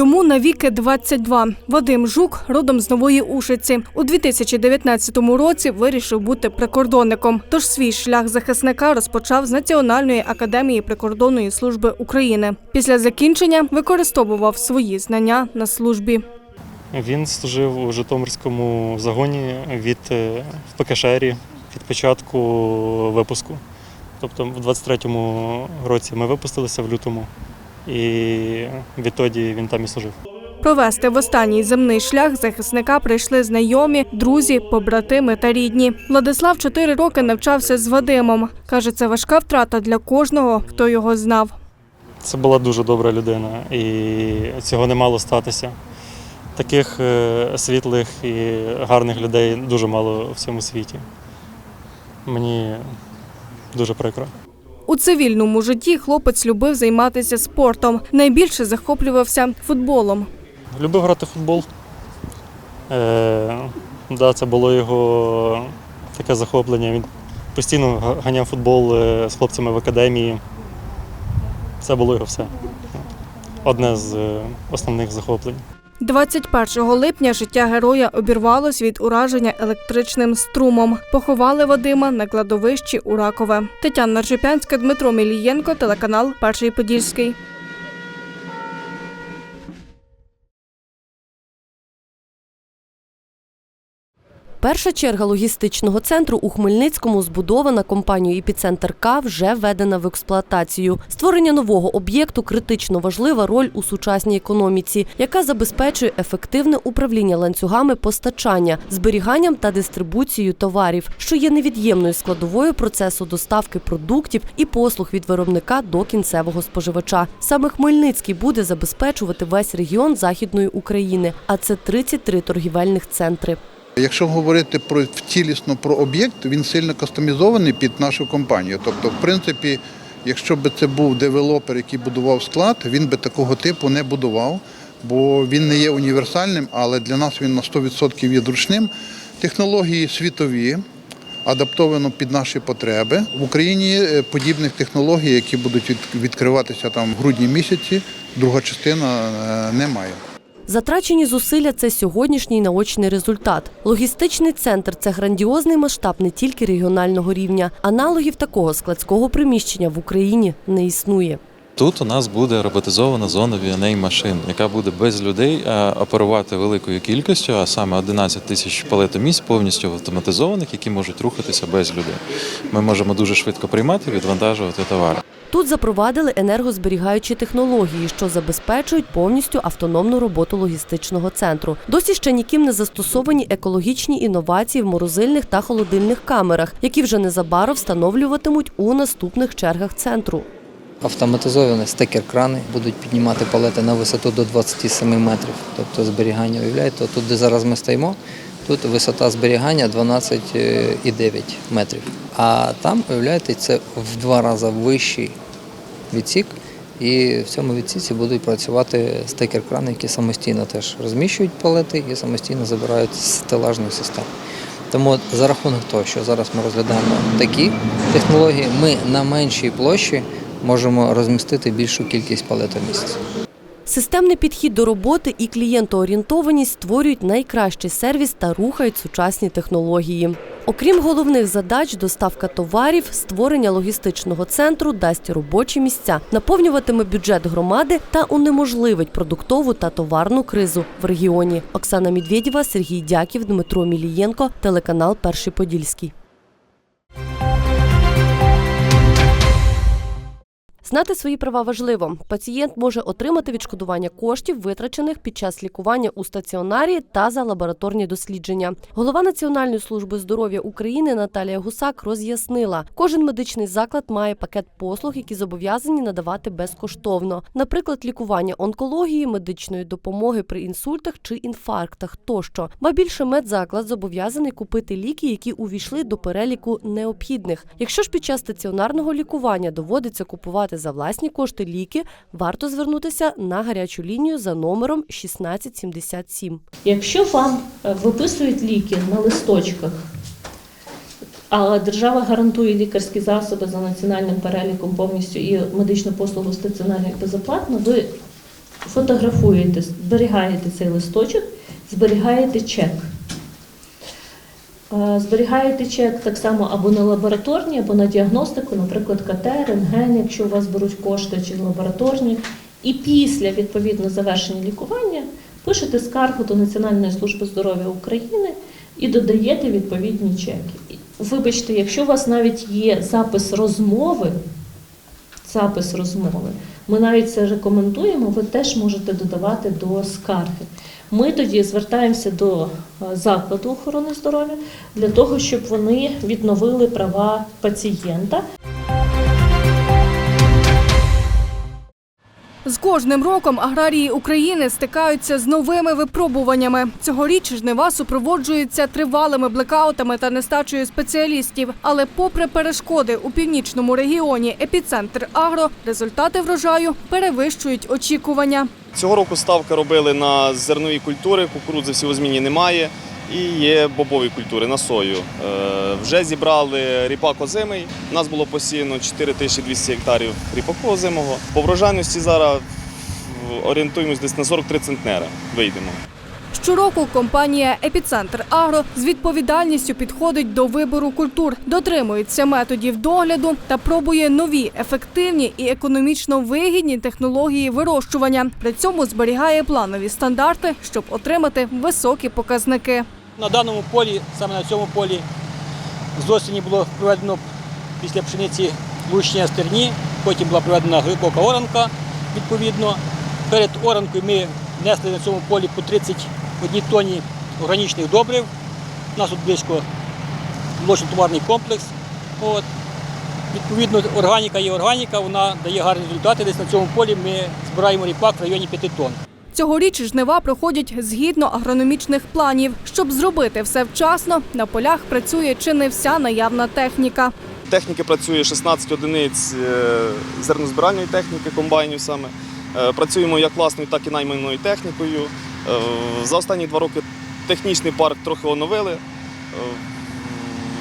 Йому навіки 22. Вадим Жук родом з Нової Ушиці. У 2019 році вирішив бути прикордонником. Тож свій шлях захисника розпочав з Національної академії прикордонної служби України. Після закінчення використовував свої знання на службі. Він служив у Житомирському загоні від е, в ПКШРі від початку випуску. Тобто в 23-му році ми випустилися в лютому, і відтоді він там і служив. Провести в останній земний шлях захисника прийшли знайомі, друзі, побратими та рідні. Владислав чотири роки навчався з Вадимом. Каже, це важка втрата для кожного, хто його знав. Це була дуже добра людина, і цього не мало статися. Таких е, світлих і гарних людей дуже мало в цьому світі. Мені дуже прикро. У цивільному житті хлопець любив займатися спортом. Найбільше захоплювався футболом. Любив грати в футбол. Е, да, це було його таке захоплення. Він постійно ганяв футбол е, з хлопцями в академії. Це було його все. Одне з е, основних захоплень. 21 липня життя героя обірвалось від ураження електричним струмом. Поховали Вадима на кладовищі у Ракове. Тетяна Ржепянська, Дмитро Мілієнко, телеканал Перший Подільський. Перша черга логістичного центру у Хмельницькому збудована компанією «Епіцентр К» вже введена в експлуатацію. Створення нового об'єкту критично важлива роль у сучасній економіці, яка забезпечує ефективне управління ланцюгами постачання, зберіганням та дистрибуцією товарів, що є невід'ємною складовою процесу доставки продуктів і послуг від виробника до кінцевого споживача. Саме Хмельницький буде забезпечувати весь регіон Західної України, а це 33 торгівельних центри. Якщо говорити про цілісно про об'єкт, він сильно кастомізований під нашу компанію. Тобто, в принципі, якщо б це був девелопер, який будував склад, він би такого типу не будував, бо він не є універсальним, але для нас він на 100% є зручним. Технології світові. Адаптовано під наші потреби в Україні е, подібних технологій, які будуть відкриватися там в грудні місяці. Друга частина е, немає. Затрачені зусилля це сьогоднішній наочний результат. Логістичний центр це грандіозний масштаб не тільки регіонального рівня. Аналогів такого складського приміщення в Україні не існує. Тут у нас буде роботизована зона V&A машин, яка буде без людей е, оперувати великою кількістю, а саме 11 тисяч палетомісць повністю автоматизованих, які можуть рухатися без людей. Ми можемо дуже швидко приймати відвантажувати товари. Тут запровадили енергозберігаючі технології, що забезпечують повністю автономну роботу логістичного центру. Досі ще ніким не застосовані екологічні інновації в морозильних та холодильних камерах, які вже незабаром встановлюватимуть у наступних чергах центру. Автоматизовані стекер-крани будуть піднімати палети на висоту до 27 метрів. Тобто зберігання уявляєте, тут, де зараз ми стоїмо, тут висота зберігання 12,9 метрів. А там, уявляєте, це в два рази вищий відсік. І в цьому відсіці будуть працювати стекер-крани, які самостійно теж розміщують палети і самостійно забирають з системи. Тому за рахунок того, що зараз ми розглядаємо такі технології, ми на меншій площі можемо розмістити більшу кількість палетомісць. Системний підхід до роботи і клієнтоорієнтованість створюють найкращий сервіс та рухають сучасні технології. Окрім головних задач, доставка товарів, створення логістичного центру дасть робочі місця, наповнюватиме бюджет громади та унеможливить продуктову та товарну кризу в регіоні. Оксана Медведєва, Сергій Дяків, Дмитро Мілієнко, телеканал Перший Подільський. Знати свої права важливо. Пацієнт може отримати відшкодування коштів, витрачених під час лікування у стаціонарі та за лабораторні дослідження. Голова Національної служби здоров'я України Наталія Гусак роз'яснила, кожен медичний заклад має пакет послуг, які зобов'язані надавати безкоштовно, наприклад, лікування онкології, медичної допомоги при інсультах чи інфарктах тощо. Ба більше медзаклад зобов'язаний купити ліки, які увійшли до переліку необхідних. Якщо ж під час стаціонарного лікування доводиться купувати за власні кошти ліки, варто звернутися на гарячу лінію за номером 1677. Якщо вам е, виписують ліки на листочках, а держава гарантує лікарські засоби за національним переліком повністю і медичну послугу стаціонарну як безоплатно, ви фотографуєте, зберігаєте цей листочок, зберігаєте чек. Е, Зберігаєте чек так само або на лабораторні, або на діагностику, наприклад, КТ, рентген, якщо у вас беруть кошти чи лабораторні. І після відповідно завершення лікування пишете скаргу до Національної служби здоров'я України і додаєте відповідні чеки. Вибачте, якщо у вас навіть є запис розмови, запис розмови, ми навіть це рекомендуємо, ви теж можете додавати до скарги. Ми тоді звертаємося до е, закладу охорони здоров'я для того, щоб вони відновили права пацієнта. З кожним роком аграрії України стикаються з новими випробуваннями. Цьогоріч жнива супроводжуються тривалими блекаутами та нестачею спеціалістів. Але, попри перешкоди у північному регіоні епіцентр агро, результати врожаю перевищують очікування. Цього року ставка робили на зернові культури, кукурудзи в зміні немає. І є бобові культури на сою. Е, вже зібрали ріпак озимий. У нас було посіяно 4200 гектарів ріпаку озимого. По врожайності зараз орієнтуємось десь на 43 центнера. Вийдемо. Щороку компанія Епіцентр Агро з відповідальністю підходить до вибору культур, дотримується методів догляду та пробує нові, ефективні і економічно вигідні технології вирощування. При цьому зберігає планові стандарти, щоб отримати високі показники. На даному полі, саме на цьому полі, з осені було проведено після пшениці лущення стерні, потім була проведена глибока оранка відповідно. Перед оранкою ми внесли на цьому полі по 31 тонні органічних добрив. У нас тут близько молочно-товарний комплекс. От. Відповідно, органіка є органіка, вона дає гарні результати. Десь на цьому полі ми збираємо ріпак в районі 5 тонн. Цьогоріч жнива проходять згідно агрономічних планів. Щоб зробити все вчасно, на полях працює чи не вся наявна техніка. Техніки працює 16 одиниць е, зернозбиральної техніки, комбайнів саме. Е, Працюємо як власною, так і найманою технікою. Е, За останні два роки технічний парк трохи оновили, е,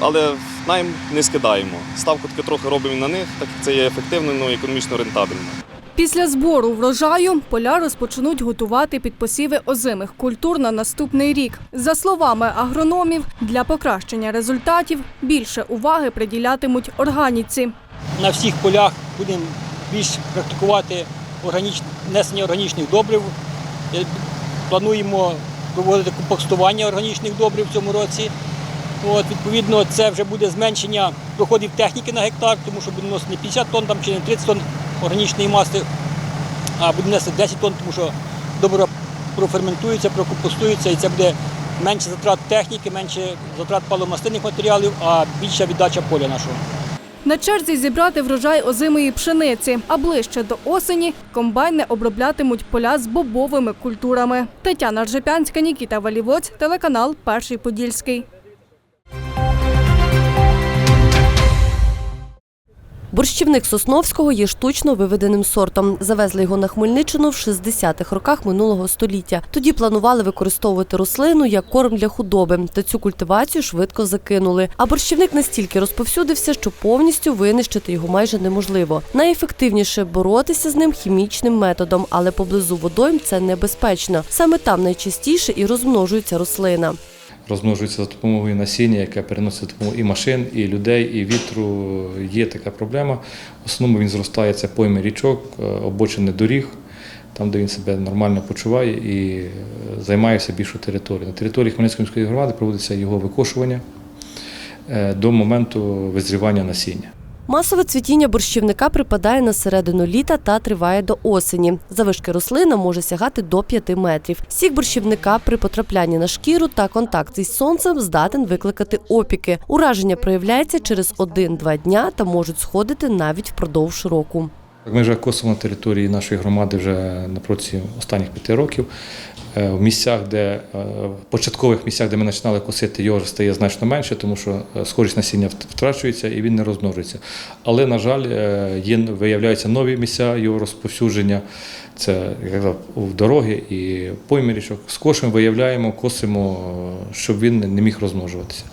але найм не скидаємо. Ставку таки трохи робимо на них, так як це є ефективно ну, і економічно рентабельно. Після збору врожаю поля розпочнуть готувати під посіви озимих культур на наступний рік. За словами агрономів, для покращення результатів більше уваги приділятимуть органіці. на всіх полях будемо більш практикувати органіч... внесення органічних добрив. Плануємо проводити компостування органічних добрив в цьому році. От, відповідно, це вже буде зменшення доходів техніки на гектар, тому що буде носити не 50 тонн там, чи не 30 тонн органічної маси, а буде нести 10 тонн, тому що добре проферментується, прокомпостується, і це буде менше затрат техніки, менше затрат паломастинних матеріалів, а більша віддача поля нашого. На черзі зібрати врожай озимої пшениці, а ближче до осені комбайни оброблятимуть поля з бобовими культурами. Тетяна Ржепянська, Нікіта Валівоць, телеканал Перший Подільський. Борщівник Сосновського є штучно виведеним сортом. Завезли його на Хмельниччину в 60-х роках минулого століття. Тоді планували використовувати рослину як корм для худоби, та цю культивацію швидко закинули. А борщівник настільки розповсюдився, що повністю винищити його майже неможливо. Найефективніше боротися з ним хімічним методом, але поблизу водойм це небезпечно. Саме там найчастіше і розмножується рослина. Розмножується за допомогою насіння, яке переносить за допомогою і машин, і людей, і вітру. Є така проблема. В основному він зростає це пойми річок, е, обочини доріг, там, де він себе нормально почуває і займається займає все більшу територію. На території Хмельницької міської громади проводиться його викошування е, до моменту визрівання насіння. Масове цвітіння борщівника припадає на середину літа та триває до осені. Завишки рослина може сягати до 5 метрів. Сік борщівника при потраплянні на шкіру та контакт із сонцем здатен викликати опіки. Ураження проявляється через 1-2 дня та можуть сходити навіть впродовж року. Ми вже косимо на території нашої громади вже на протязі останніх п'яти років. Е, В місцях, де е, початкових місцях, де ми починали косити, його стає значно менше, тому що е, схожість насіння втрачується і він не розмножується. Але, на жаль, є, виявляються нові місця його розповсюдження. Це як в дороги і пойми річок. Скошуємо, виявляємо, косимо, щоб він не міг розмножуватися.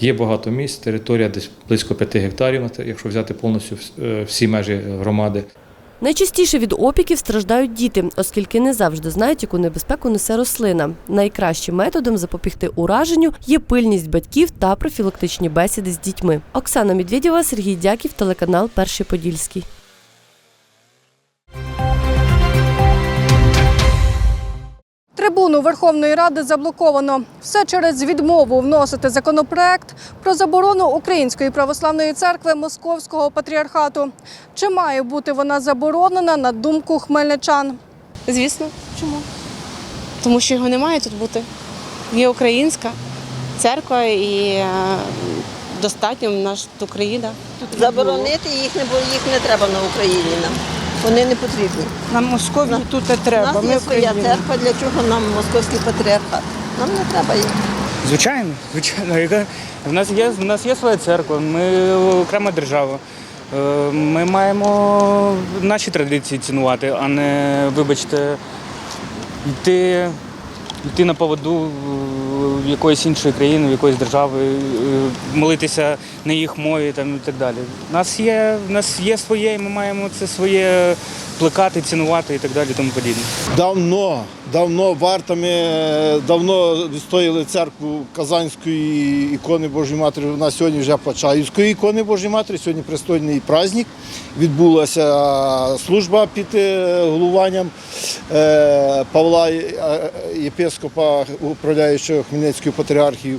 Є багато місць, територія десь близько 5 гектарів, якщо взяти повністю всі межі громади. Найчастіше від опіків страждають діти, оскільки не завжди знають, яку небезпеку несе рослина. Найкращим методом запобігти ураженню є пильність батьків та профілактичні бесіди з дітьми. Оксана Медведєва, Сергій Дяків, телеканал Перший Подільський. Трибуну Верховної Ради заблоковано. Все через відмову вносити законопроект про заборону Української православної церкви Московського патріархату. Чи має бути вона заборонена на думку хмельничан? Звісно. Чому? Тому що його не має тут бути. Є українська церква і е, достатньо наша Україна. Заборонити їх не, бо їх не треба на Україні нам. Вони не потрібні. Нам Московію тут не У треба. нас Ми є своя церква, для чого нам московський патріархат? Нам не треба їх. Звичайно, звичайно. Яка- В нас є, в нас є своя церква, ми окрема держава. Е, Ми маємо наші традиції цінувати, а не, вибачте, йти, йти на поводу е, якоїсь іншої країни, в якоїсь держави, е, молитися на їх мові там, і так далі. У нас є, в нас є своє, і ми маємо це своє плекати, цінувати і так далі, тому подібне. Давно, давно вартами, е, давно відстояли церкву Казанської ікони Божої Матері. Нас сьогодні вже Почаївської ікони Божої Матері. Сьогодні пристойний праздник. Відбулася служба під е, головуванням е, Павла єпископа, управляючого Хмельницькою патріархією.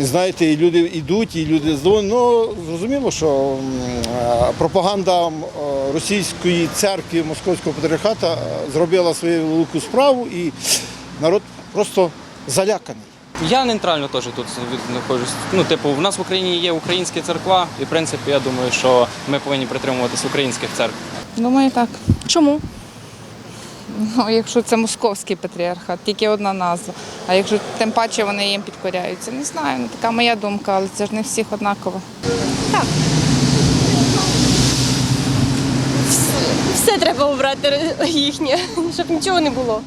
Знаєте, і люди йдуть, і люди здоволені. Ну, зрозуміло, що е, пропаганда е, російської церкви Московського патріархата е, зробила свою велику справу, і народ просто заляканий. Я нейтрально теж тут знаходжусь. Ну, типу, в нас в Україні є українські церква, і в принципі я думаю, що ми повинні притримуватися українських церкв. Думаю, так. Чому? Ну, якщо це московський патріархат, тільки одна назва. А якщо тим паче вони їм підкоряються, не знаю, ну, така моя думка, але це ж не всіх однаково. Так. Все треба обрати їхнє, щоб нічого не було.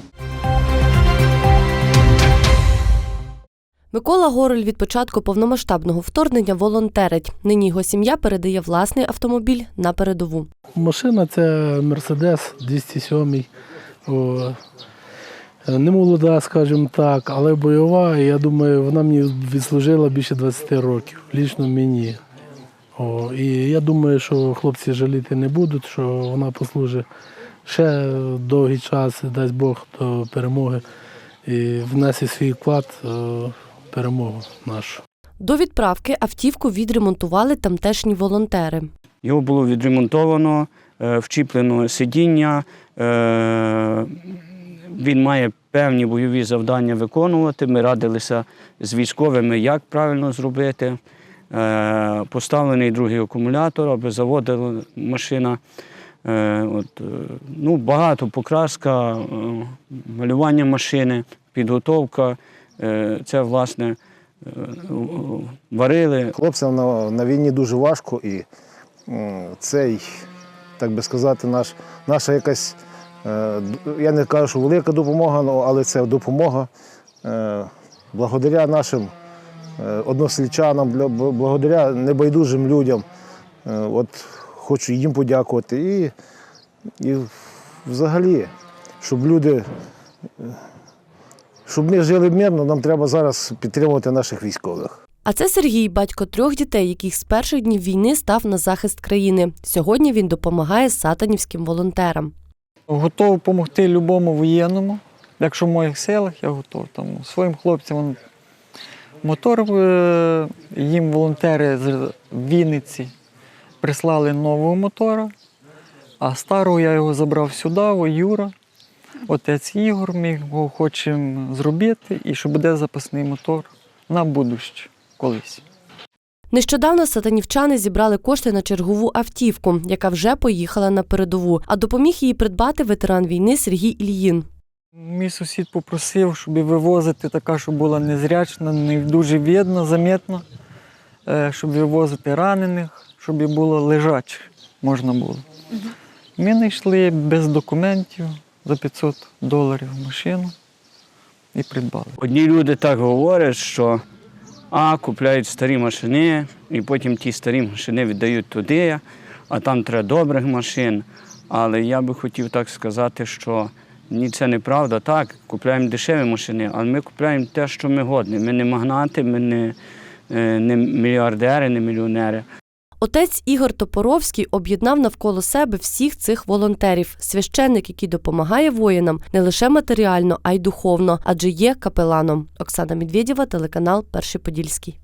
Микола Гороль від початку повномасштабного вторгнення волонтерить. Нині його сім'я передає власний автомобіль на передову. Машина це Мерседес 207. Не молода, скажімо так, але бойова. І я думаю, вона мені відслужила більше 20 років, лічно мені. О, і я думаю, що хлопці жаліти не будуть, що вона послужить ще довгий час, дасть Бог до перемоги і внесе свій вклад е, в перемогу нашу. До відправки автівку відремонтували тамтешні волонтери. Його було відремонтовано, вчіплено сидіння. е, Він має певні бойові завдання виконувати. Ми радилися з військовими, як правильно зробити. Е, Поставлений другий акумулятор, аби заводила машина. Е, От, е, ну, багато покраска, е, малювання машини, підготовка. Е, Це, власне, е, варили. Хлопцям на, на війні дуже важко, і цей, так би сказати, наш, наша якась, е, я не кажу, що велика допомога, але це допомога е, благодаря нашим е, односельчанам, благодаря небайдужим людям. От хочу їм подякувати. І, і взагалі, щоб люди. Щоб ми жили мирно, нам треба зараз підтримувати наших військових. А це Сергій, батько трьох дітей, яких з перших днів війни став на захист країни. Сьогодні він допомагає сатанівським волонтерам. Готовий допомогти любому воєнному. Якщо в моїх силах, я готовий. Там, своїм хлопцям мотор е, їм волонтери з Вінниці прислали нового мотора, а старого я його забрав сюди, Юра. Отець Ігор, ми його хочемо зробити, і що буде запасний мотор на будуще колись. Нещодавно сатанівчани зібрали кошти на чергову автівку, яка вже поїхала на передову, а допоміг її придбати ветеран війни Сергій Ільїн. Мій сусід попросив, щоб вивозити така, щоб була незрячна, не дуже видно, замітно, е, щоб вивозити ранених, щоб було лежачих можна було. Ми знайшли без документів за 500 доларів машину і придбали. Одні люди так говорять, що а, купляють старі машини, і потім ті старі машини віддають туди, а там треба добрих машин. Але я би хотів так сказати, що ні, це неправда. Так, купляємо дешеві машини, але ми купляємо те, що ми годні. Ми не магнати, ми не, е, не мільярдери, не мільйонери. Отець Ігор Топоровський об'єднав навколо себе всіх цих волонтерів, священник, який допомагає воїнам не лише матеріально, а й духовно, адже є капеланом. Оксана Медведєва, телеканал Перший Подільський.